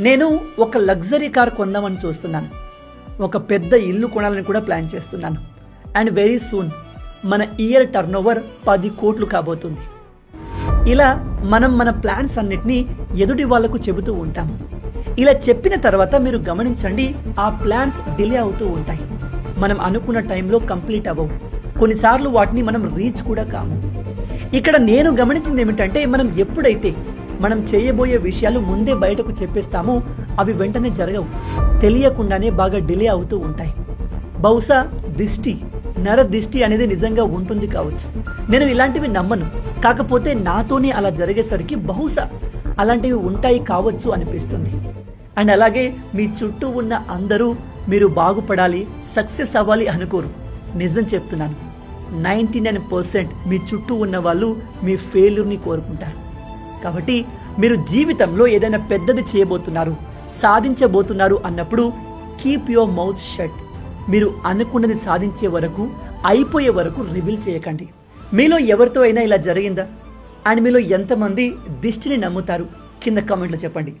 నేను ఒక luxury car కొందామని చూస్తున్నాను. ఒక పెద్ద ఇల్లు కొనాలని కూడా ప్లాన్ చేస్తున్నాను. అండ్ వెరీ సూన్ మన ఇయర్ టర్న్ ఓవర్ పది కోట్లు కాబోతుంది. ఇలా మనం మన ప్లాన్స్ అన్నిటినీ ఎదుటి వాళ్ళకు చెబుతూ ఉంటాము ఇలా చెప్పిన తర్వాత మీరు గమనించండి ఆ ప్లాన్స్ డిలే అవుతూ ఉంటాయి. మనం అనుకున్న టైంలో కంప్లీట్ అవ్వవు. కొన్నిసార్లు వాటిని మనం రీచ్ కూడా కాము. ఇక్కడ నేను గమనించింది ఏమిటంటే మనం ఎప్పుడైతే మనం చేయబోయే విషయాలు ముందే బయటకు చెప్పేస్తామో. అవి వెంటనే జరగవు. తెలియకుండానే బాగా డిలే అవుతూ ఉంటాయి. బహుశా దిష్టి నర దిష్టి అనేది నిజంగా ఉంటుంది కావచ్చు. నేను ఇలాంటివి నమ్మను. కాకపోతే నాతోనే అలా జరిగేసరికి బహుశా అలాంటివి ఉంటాయి కావచ్చు అనిపిస్తుంది. అండ్ అలాగే మీ చుట్టూ ఉన్న అందరూ మీరు బాగుపడాలి సక్సెస్ అవ్వాలి అనుకోరు. నిజం చెప్తున్నాను. నైంటీ నైన్ పర్సెంట్ మీ చుట్టూ ఉన్న వాళ్ళు మీ ఫెయిల్యూర్ని కోరుకుంటారు. కాబట్టి మీరు జీవితంలో ఏదైనా పెద్దది చేయబోతున్నారు సాధించబోతున్నారు అన్నప్పుడు కీప్ యువర్ మౌత్ షట్ మీరు అనుకున్నది సాధించే వరకు అయిపోయే వరకు రివీల్ చేయకండి. మీలో ఎవరితో అయినా ఇలా జరిగిందా? అండ్ మీలో ఎంతమంది దిష్టిని నమ్ముతారు? కింద కామెంట్లో చెప్పండి.